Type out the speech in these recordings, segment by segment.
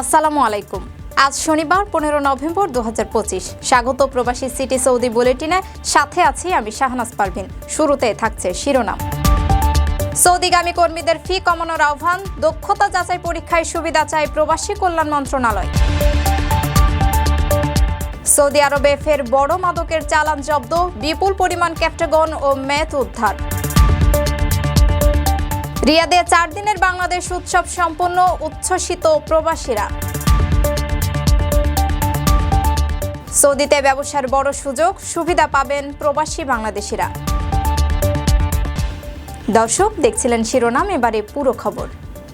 আসসালামু আলাইকুম। আজ শনিবার, পনেরো নভেম্বর দুহাজার পঁচিশ। স্বাগত প্রবাসী সিটি সৌদি বুলেটিনে সাথে আছি আমি শাহনাজ পারভিন। শুরুতে থাকছে শিরোনাম। সৌদিগামী কর্মীদের ফি কমানোর আহ্বান, দক্ষতা যাচাই পরীক্ষায় সুবিধা চায় প্রবাসী কল্যাণ মন্ত্রণালয়। সৌদি আরবে ফের বড় মাদকের চালান জব্দ, বিপুল পরিমাণ ক্যাপ্টাগন ও ম্যাথ উদ্ধার। রিয়াদে চার দিনের বাংলাদেশ উৎসব সম্পন্ন উচ্ছ্বসিত প্রবাসীরা। সৌদিতে ব্যবসার বড় সুযোগ, সুবিধা পাবেন প্রবাসী বাংলাদেশিরা। দর্শক, দেখছিলেন শিরোনাম, এবারে পুরো খবর।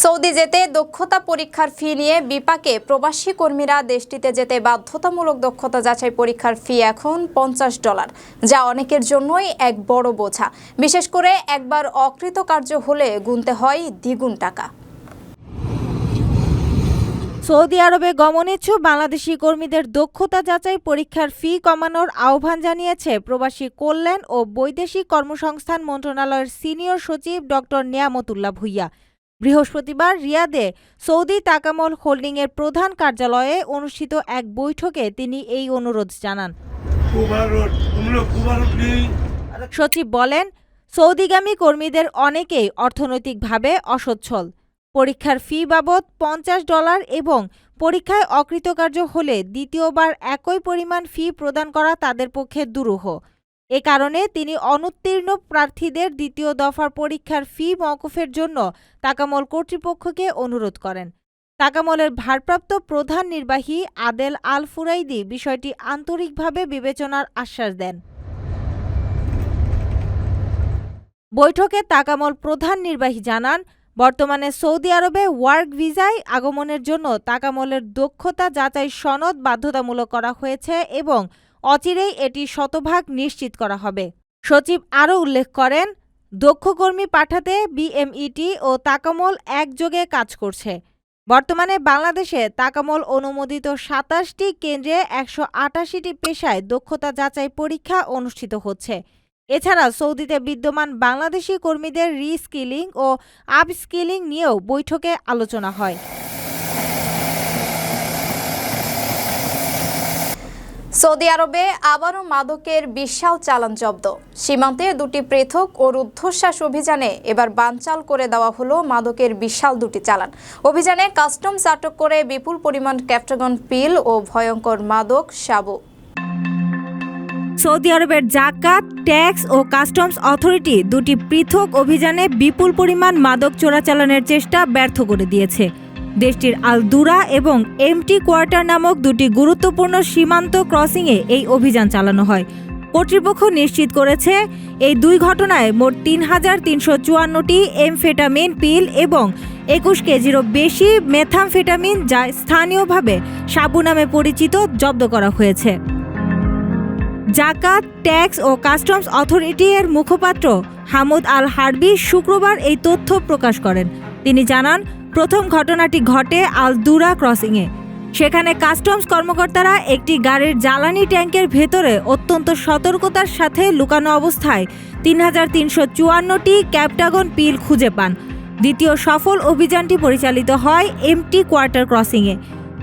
সৌদি যেতে দক্ষতা পরীক্ষার ফি নিয়ে বিপাকে প্রবাসী কর্মীরা দেশটিতে যেতে বাধ্যতামূলক দক্ষতা যাচাই পরীক্ষার ফি এখন পঞ্চাশ ডলার, যা অনেকের জন্যই এক বড় বোঝা। বিশেষ করে একবার অকৃতকার্য হলে গুনতে হয় দ্বিগুণ টাকা। সৌদি আরবে গমনেচ্ছু বাংলাদেশি কর্মীদের দক্ষতা যাচাই পরীক্ষার ফি কমানোর আহ্বান জানিয়েছে প্রবাসী কল্যাণ ও বৈদেশিক কর্মসংস্থান মন্ত্রণালয়ের সিনিয়র সচিব ডক্টর নিয়ামতুল্লাহ ভুইয়া। বৃহস্পতিবার রিয়াদে সৌদি তাকামল হোল্ডিংয়ের প্রধান কার্যালয়ে অনুষ্ঠিত এক বৈঠকে তিনি এই অনুরোধ জানান। সচিব বলেন, সৌদিগামী কর্মীদের অনেকেই অর্থনৈতিকভাবে অসচ্ছল। পরীক্ষার ফি বাবদ পঞ্চাশ ডলার এবং পরীক্ষায় অকৃতকার্য হলে দ্বিতীয়বার একই পরিমাণ ফি প্রদান করা তাদের পক্ষে দুরূহ। এ কারণে তিনি অনুত্তীর্ণ প্রার্থীদের দ্বিতীয় দফার পরীক্ষার ফি মওকুফের জন্য তাকামল কর্তৃপক্ষকে অনুরোধ করেন। তাকামলের ভারপ্রাপ্ত প্রধান নির্বাহী আদেল আল ফুরাইদি বিষয়টি আন্তরিকভাবে বিবেচনার আশ্বাস দেন। বৈঠকে তাকামল প্রধান নির্বাহী জানান, বর্তমানে সৌদি আরবে ওয়ার্ক ভিসায় আগমনের জন্য তাকামলের দক্ষতা যাচাই সনদ বাধ্যতামূলক করা হয়েছে এবং অচিরেই এটি শতভাগ নিশ্চিত করা হবে। সচিব আরও উল্লেখ করেন, দক্ষ কর্মী পাঠাতে বিএমইটি ও তাকামল একযোগে কাজ করছে। বর্তমানে বাংলাদেশে তাকামল অনুমোদিত সাতাশটি কেন্দ্রে একশো আটাশিটি পেশায় দক্ষতা যাচাই পরীক্ষা অনুষ্ঠিত হচ্ছে। এছাড়া সৌদিতে বিদ্যমান বাংলাদেশি কর্মীদের রিস্কিলিং ও আপস্কিলিং নিয়েও বৈঠকে আলোচনা হয়। সৌদি আরবে আবারও মাদকের বিশাল চালান জব্দ। সীমান্তে দুটি পৃথক ও রুদ্ধশ্বাস অভিযানে এবার বানচাল করে দেওয়া হলো মাদকের বিশাল দুটি চালান। অভিযানে কাস্টমস আটক করে বিপুল পরিমাণ ক্যাপ্টাগন পিল ও ভয়ঙ্কর মাদক, সাবু। সৌদি আরবের জাকাত, ট্যাক্স ও কাস্টমস অথরিটি দুটি পৃথক অভিযানে বিপুল পরিমাণ মাদক চোরাচালানের চেষ্টা ব্যর্থ করে দিয়েছে। দেশটির আলদুরা এবং এমটি কোয়ার্টার নামক দুটি গুরুত্বপূর্ণ সীমান্ত ক্রসিংয়ে এই অভিযান চালানো হয়। কর্তৃপক্ষ নিশ্চিত করেছে, এই দুই ঘটনায় মোট তিন হাজার তিনশো চুয়ান্নটি এমফেটামিন পিল এবং একুশ কেজিরও বেশি মেথামফেটামিন যা স্থানীয়ভাবে সাবু নামে পরিচিত জব্দ করা হয়েছে। জাকাত, ট্যাক্স ও কাস্টমস অথরিটি এর মুখপাত্র হামুদ আল হারবি শুক্রবার এই তথ্য প্রকাশ করেন। তিনি জানান প্রথম ঘটনাটি ঘটে আলদুরা ক্রসিংয়ে। সেখানে কাস্টমস কর্মকর্তারা একটি গাড়ির জ্বালানি ট্যাঙ্কের ভেতরে অত্যন্ত সতর্কতার সাথে লুকানো অবস্থায় তিন হাজার তিনশো চুয়ান্নটি ক্যাপটাগন পিল খুঁজে পান। দ্বিতীয় সফল অভিযানটি পরিচালিত হয় এমটি কোয়ার্টার ক্রসিংয়ে।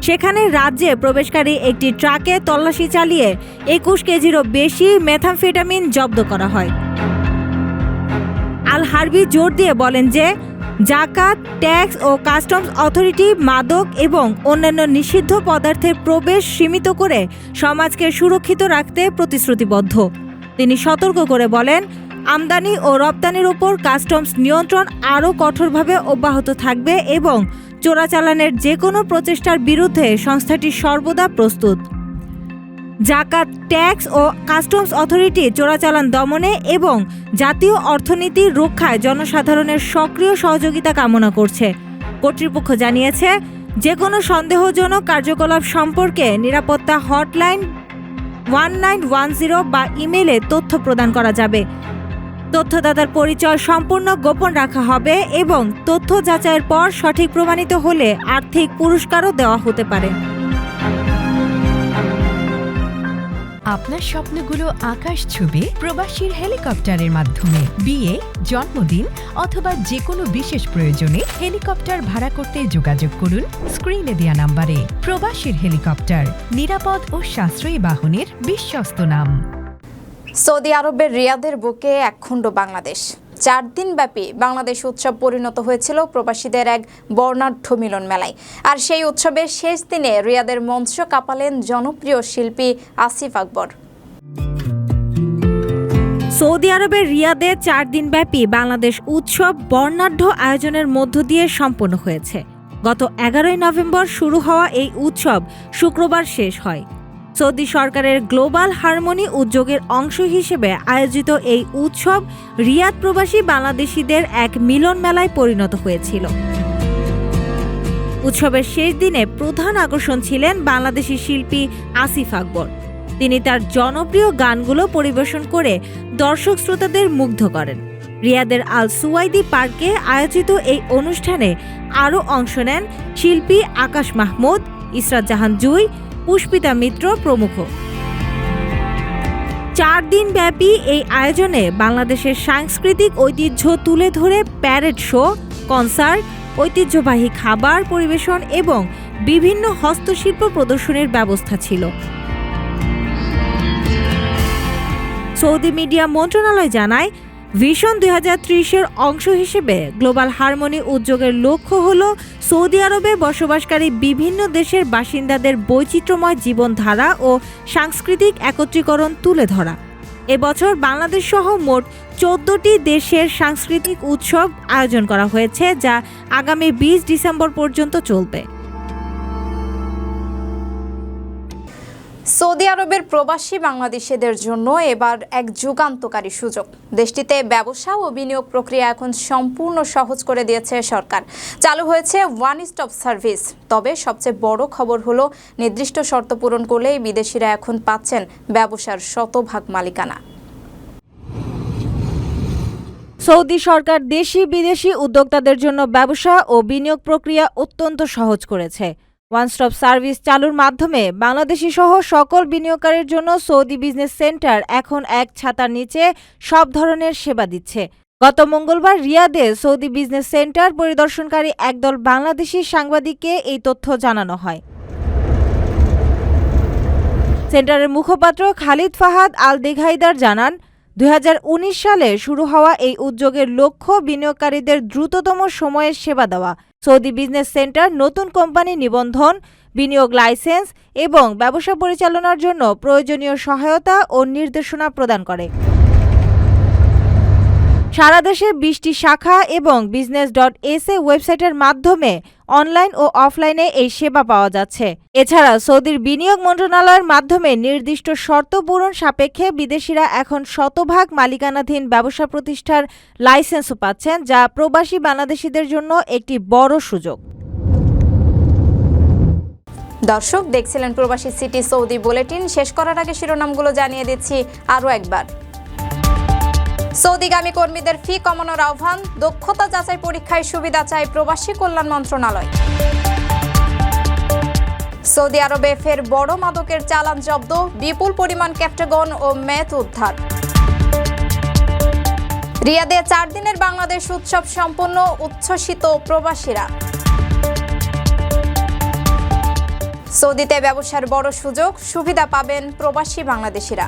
সেখানে রাজ্যে প্রবেশকারী একটি ট্রাকে তল্লাশি চালিয়ে একুশ কেজিরও বেশি মেথামফেটামিন জব্দ করা হয়। আল হারবি জোর দিয়ে বলেন যে জাকাত, ট্যাক্স ও কাস্টমস অথরিটি, মাদক এবং অন্যান্য নিষিদ্ধ পদার্থের প্রবেশ সীমিত করে সমাজকে সুরক্ষিত রাখতে প্রতিশ্রুতিবদ্ধ। তিনি সতর্ক করে বলেন, আমদানি ও রপ্তানির উপর কাস্টমস নিয়ন্ত্রণ আরও কঠোরভাবে অব্যাহত থাকবে এবং চোরাচালানের যে কোনো প্রচেষ্টার বিরুদ্ধে সংস্থাটি সর্বদা প্রস্তুত। জাকাত, ট্যাক্স ও কাস্টমস অথরিটি চোরাচালান দমনে এবং জাতীয় অর্থনীতি রক্ষায় জনসাধারণের সক্রিয় সহযোগিতা কামনা করছে। কর্তৃপক্ষ জানিয়েছে যে কোনো সন্দেহজনক কার্যকলাপ সম্পর্কে নিরাপত্তা hotline one nine one zero বা ইমেলে তথ্য প্রদান করা যাবে। তথ্যদাতার পরিচয় সম্পূর্ণ গোপন রাখা হবে এবং তথ্য যাচাইয়ের পর সঠিক প্রমাণিত হলে আর্থিক পুরস্কারও দেওয়া হতে পারে। আপনার স্বপ্নগুলো আকাশ ছুবে প্রবাসীর হেলিকপ্টারের মাধ্যমে। বিয়ে, জন্মদিন অথবা যে কোনো বিশেষ প্রয়োজনে হেলিকপ্টার ভাড়া করতে যোগাযোগ করুন স্ক্রিনে দেওয়া নাম্বারে। প্রবাসীর হেলিকপ্টার, নিরাপদ ও সাশ্রয়ী বাহনের বিশ্বস্ত নাম। সৌদি আরবের রিয়াদের বুকে একখণ্ড বাংলাদেশ। চার দিন ব্যাপী বাংলাদেশ উৎসব পরিণত হয়েছিল প্রবাসীদের এক বর্ণাঢ্য মিলন মেলায়। আর সেই উৎসবের শেষ দিনে রিয়াদের মঞ্চ কাঁপালেন জনপ্রিয় শিল্পী আসিফ আকবর। সৌদি আরবের রিয়াদে চার দিনব্যাপী বাংলাদেশ উৎসব বর্ণাঢ্য আয়োজনের মধ্য দিয়ে সম্পন্ন হয়েছে। গত এগারোই নভেম্বর শুরু হওয়া এই উৎসব শুক্রবার শেষ হয়। সৌদি সরকারের গ্লোবাল হারমোনি উদ্যোগের অংশ হিসেবে আয়োজিত এই উৎসব রিয়াদ প্রবাসী বাংলাদেশিদের এক মিলন মেলায় পরিণত হয়েছিল। উৎসবের শেষ দিনে প্রধান আকর্ষণ ছিলেন বাংলাদেশি শিল্পী আসিফ আকবর। তিনি তার জনপ্রিয় গানগুলো পরিবেশন করে দর্শক শ্রোতাদের মুগ্ধ করেন। রিয়াদের আল সুয়াইদি পার্কে আয়োজিত এই অনুষ্ঠানে আরও অংশ নেন শিল্পী আকাশ মাহমুদ ইসরাত জাহান জুই পুষ্পিতা মিত্র প্রমুখ। চার দিন ব্যাপী এই আয়োজনে বাংলাদেশের সাংস্কৃতিক ঐতিহ্য তুলে ধরে প্যারেড শো, কনসার্ট, ঐতিহ্যবাহী খাবার পরিবেশন এবং বিভিন্ন হস্তশিল্প প্রদর্শনীর ব্যবস্থা ছিল। সৌদি মিডিয়া মন্ত্রণালয় জানায় ভিশন দুই হাজার ত্রিশের অংশ হিসেবে গ্লোবাল হারমোনি উদ্যোগের লক্ষ্য হল সৌদি আরবে বসবাসকারী বিভিন্ন দেশের বাসিন্দাদের বৈচিত্র্যময় জীবনধারা ও সাংস্কৃতিক একত্রীকরণ তুলে ধরা। এবছর বাংলাদেশ সহ মোট চোদ্দটি দেশের সাংস্কৃতিক উৎসব আয়োজন করা হয়েছে, যা আগামী বিশ ডিসেম্বর পর্যন্ত চলবে। সৌদি আরবের প্রবাসী বাংলাদেশিদের জন্য এবার এক যুগান্তকারী সুযোগ। দেশটিতে ব্যবসা ও বিনিয়োগ প্রক্রিয়া এখন সম্পূর্ণ সহজ করে দিয়েছে সরকার। চালু হয়েছে ওয়ান স্টপ সার্ভিস তবে সবচেয়ে বড় খবর হলো, নির্দিষ্ট শর্ত পূরণ করলেই বিদেশিরা এখন পাচ্ছেন ব্যবসার শতভাগ মালিকানা। সৌদি সরকার দেশি বিদেশি উদ্যোক্তাদের জন্য ব্যবসা ও বিনিয়োগ প্রক্রিয়া অত্যন্ত সহজ করেছে। ওয়ান স্টপ সার্ভিস চালুর মাধ্যমে বাংলাদেশি সহ সকল বিনিয়োগকারীর জন্য সৌদি বিজনেস সেন্টার এখন এক ছাতার নিচে সব ধরনের সেবা দিচ্ছে। গত মঙ্গলবার রিয়াদে সৌদি বিজনেস সেন্টার পরিদর্শনকারী একদল বাংলাদেশি সাংবাদিককে এই তথ্য জানানো হয়। সেন্টারের মুখপাত্র খালিদ ফাহাদ আল দেঘাইদার জানান, দুই হাজার উনিশ সালে শুরু হওয়া এই উদ্যোগের লক্ষ্য বিনিয়োগকারীদের দ্রুততম সময়ে সেবা দেওয়া। সৌদি বিজনেস সেন্টার নতুন কোম্পানি নিবন্ধন, বিনিয়োগ লাইসেন্স এবং ব্যবসা পরিচালনার জন্য প্রয়োজনীয় সহায়তা ও নির্দেশনা প্রদান করে। সারা দেশে বিশটি শাখা এবং বিজনেস ডট এসএ ওয়েবসাইটের মাধ্যমে অনলাইন ও অফলাইনে এই সেবা পাওয়া যাচ্ছে। এছাড়া সৌদির বিনিয়োগ মন্ত্রণালয়ের মাধ্যমে নির্দিষ্ট শর্ত পূরণ সাপেক্ষে বিদেশিরা এখন শতভাগ মালিকানাধীন ব্যবসা প্রতিষ্ঠার লাইসেন্সও পাচ্ছেন, যা প্রবাসী বাংলাদেশিদের জন্য একটি বড় সুযোগ। দর্শক, দেখছিলেন প্রবাসী সিটি সৌদি বুলেটিন। শেষ করার আগে শিরোনামগুলো জানিয়ে দিচ্ছি আরও একবার। সৌদিগামী কর্মীদের ফি কমানোর আহ্বান, দক্ষতা যাচাই পরীক্ষায় সুবিধা চায় প্রবাসী কল্যাণ মন্ত্রণালয়। সৌদি আরবে ফের বড় মাদকের চালান জব্দ, বিপুল পরিমাণ ক্যাপ্টাগন ও ম্যাথ উদ্ধার। রিয়াদে চার দিনের বাংলাদেশ উৎসব সম্পন্ন উচ্ছ্বসিত প্রবাসীরা। সৌদিতে ব্যবসার বড় সুযোগ, সুবিধা পাবেন প্রবাসী বাংলাদেশিরা।